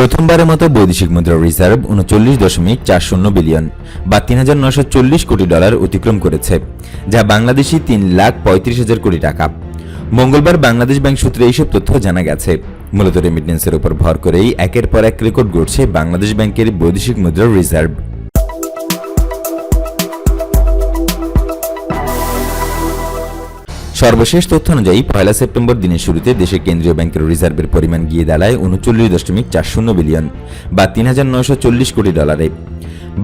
প্রথমবারের মতো বৈদেশিক মুদ্রা রিজার্ভ উনচল্লিশ দশমিক চার শূন্য বিলিয়ন বা তিন হাজার নশো চল্লিশ কোটি ডলার অতিক্রম করেছে, যা বাংলাদেশি তিন লাখ পঁয়ত্রিশ হাজার কোটি টাকা। মঙ্গলবার বাংলাদেশ ব্যাংক সূত্রে এইসব তথ্য জানা গেছে। মূলত রেমিটেন্সের উপর ভর করেই একের পর এক রেকর্ড গড়ছে বাংলাদেশ ব্যাংকের বৈদেশিক মুদ্রার রিজার্ভ। সর্বশেষ তথ্য অনুযায়ী পয়লা সেপ্টেম্বর দিনের শুরুতে দেশের কেন্দ্রীয় ব্যাংকের রিজার্ভের পরিমাণ গিয়ে দাঁড়ায় উনচল্লিশ দশমিক চার শূন্য বিলিয়ন বা তিন হাজার নয়শো চল্লিশ কোটি ডলারে।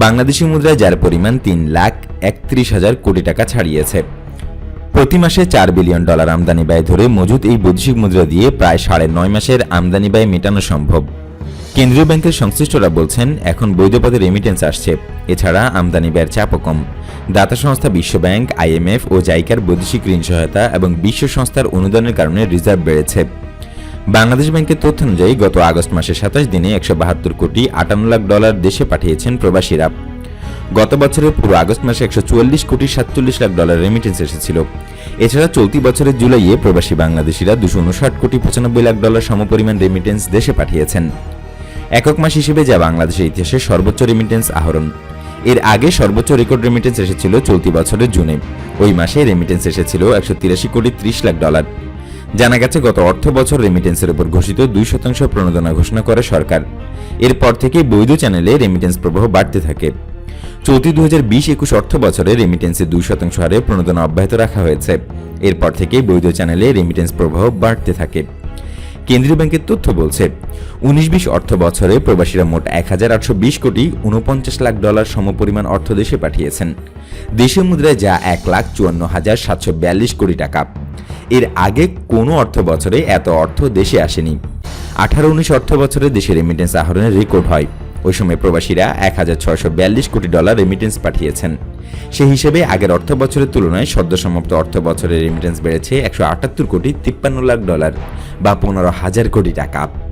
বাংলাদেশি মুদ্রায় যার পরিমাণ তিন লাখ একত্রিশ হাজার কোটি টাকা ছাড়িয়েছে। প্রতি মাসে চার বিলিয়ন ডলার আমদানি ব্যয় ধরে মজুদ এই বৈদেশিক মুদ্রা দিয়ে প্রায় সাড়ে নয় মাসের আমদানি ব্যয় মেটানো সম্ভব। কেন্দ্রীয় ব্যাংকের সংশ্লিষ্টরা বলছেন, এখন বৈধ পদে রেমিটেন্স আসছে। এছাড়া আমদানি ব্যয়ের চাপও কম। দাতা সংস্থা বিশ্বব্যাংক আইএমএফ ও জাইকার বৈদেশিক ঋণ সহায়তা এবং বিশ্ব সংস্থার অনুদানের কারণে রিজার্ভ বেড়েছে। বাংলাদেশ ব্যাংকের তথ্য অনুযায়ী গত আগস্ট মাসের সাতাশ দিনে একশো বাহাত্তর কোটি আটান্ন লাখ ডলার দেশে পাঠিয়েছেন প্রবাসীরা। গত বছরের পুরো আগস্ট মাসে একশো চুয়াল্লিশ কোটি সাতচল্লিশ লাখ ডলার রেমিটেন্স এসেছিল। এছাড়া চলতি বছরের জুলাইয়ে প্রবাসী বাংলাদেশিরা দুশো উনষাট কোটি পঁচানব্বই লাখ ডলার সমপরিমাণ রেমিটেন্স দেশে পাঠিয়েছেন। একক মাস হিসেবে যা বাংলাদেশের ইতিহাসে সর্বোচ্চ রেমিটেন্স আহরণ। এর আগে সর্বোচ্চ রেকর্ড রেমিটেন্স এসেছিল চলতি বছরের জুনে। ওই মাসে রেমিটেন্স এসেছিল একশো তিরাশি কোটি ত্রিশ লাখ ডলার জানা গেছে, গত অর্থ বছর রেমিটেন্সের উপর ঘোষিত দুই শতাংশ প্রণোদনা ঘোষণা করে সরকার। এরপর থেকে বৈধ চ্যানেলে রেমিটেন্স প্রবাহ বাড়তে থাকে। চলতি দু হাজার বিশ একুশ অর্থ বছরে রেমিটেন্সে দুই শতাংশ হারে প্রণোদনা অব্যাহত রাখা হয়েছে। এরপর থেকে বৈধ চ্যানেলে রেমিটেন্স প্রবাহ বাড়তে থাকে। কেন্দ্রীয় ব্যাংকের তথ্য বলছে উনিশ বিশ অর্থ বছরে প্রবাসীরা মোট এক হাজার আটশো বিশ কোটি উনপঞ্চাশ লাখ ডলার সমপরিমাণ অর্থ দেশে পাঠিয়েছেন। দেশীয় মুদ্রায় যা এক লাখ চুয়ান্ন হাজার সাতশো বিয়াল্লিশ কোটি টাকা। এর আগে কোনো অর্থ বছরে এত অর্থ দেশে আসেনি। আঠারো উনিশ অর্থ বছরে দেশে রেমিটেন্স আহরণের রেকর্ড হয়। ওই সময় প্রবাসীরা এক হাজার ছয়শো বিয়াল্লিশ কোটি ডলার রেমিটেন্স পাঠিয়েছেন। সেই হিসেবে আগের অর্থ বছরের তুলনায় সদ্য সমাপ্ত অর্থ বছরের রেমিটেন্স বেড়েছে একশো আটাত্তর কোটি তিপ্পান্ন লাখ ডলার। বা পনেরো হাজার কোটি টাকা।